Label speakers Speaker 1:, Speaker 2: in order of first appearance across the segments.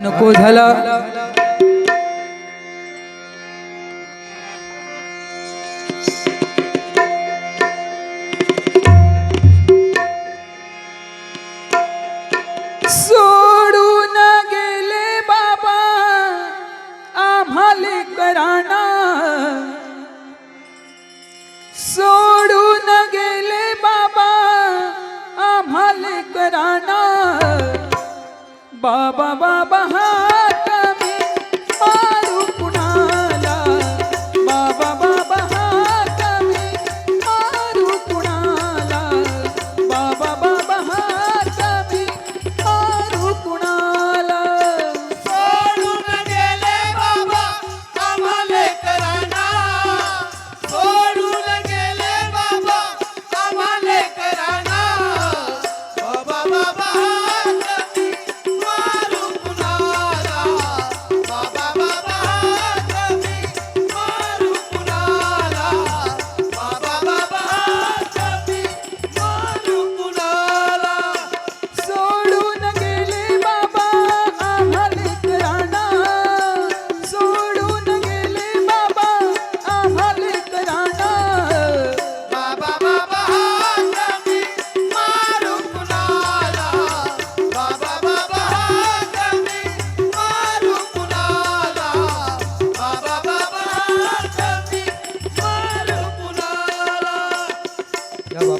Speaker 1: नको झाला.
Speaker 2: বাবা বাবা
Speaker 1: হা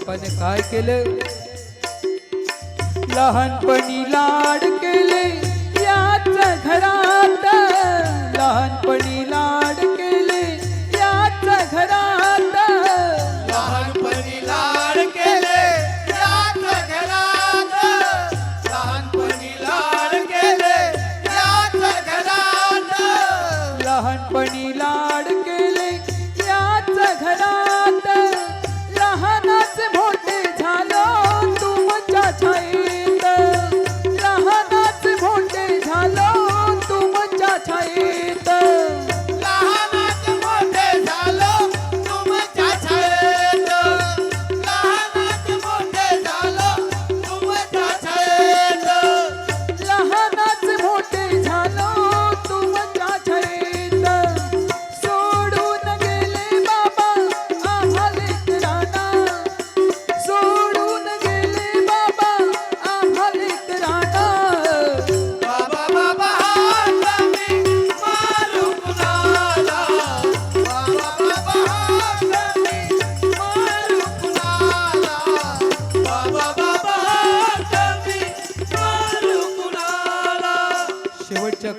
Speaker 1: बापाने काय केलं लहानपणी लाड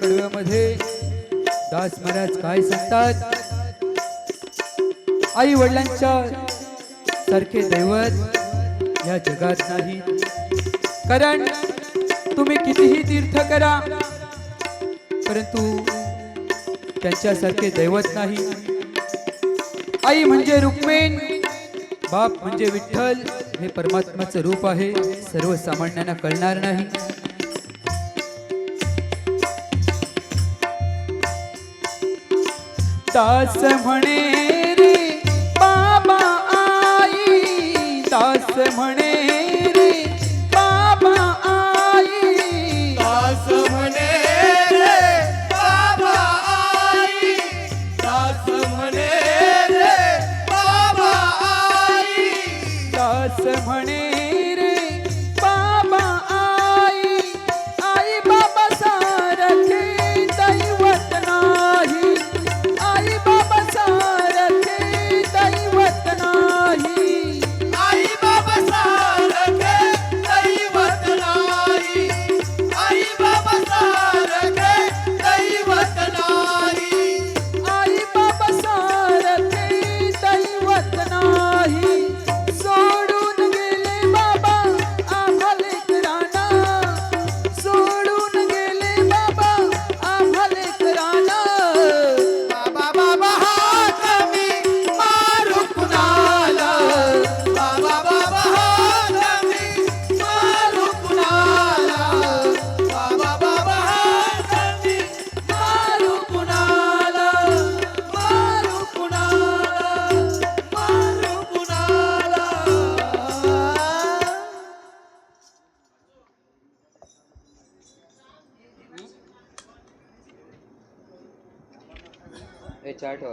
Speaker 1: कर्तव्यामध्ये दास महाराज काय सांगतात? आई वडिलांच्या सारखे दैवत या जगात नाही. कारण तुम्ही कितीही तीर्थ करा परंतु त्यांच्यासारखे दैवत नाही. आई म्हणजे रुक्मेन बाप म्हणजे विठ्ठल हे परमात्माचं रूप आहे. सर्वसामान्यांना कळणार नाही.
Speaker 2: દસ ભણે રે બાબા આઈ દસ ભણે રે
Speaker 1: બાબા આઈ દસ ભણે રે બાબા આઈ દસ ભણે રે બાબા આઈ દસ
Speaker 3: ભણે ये चाट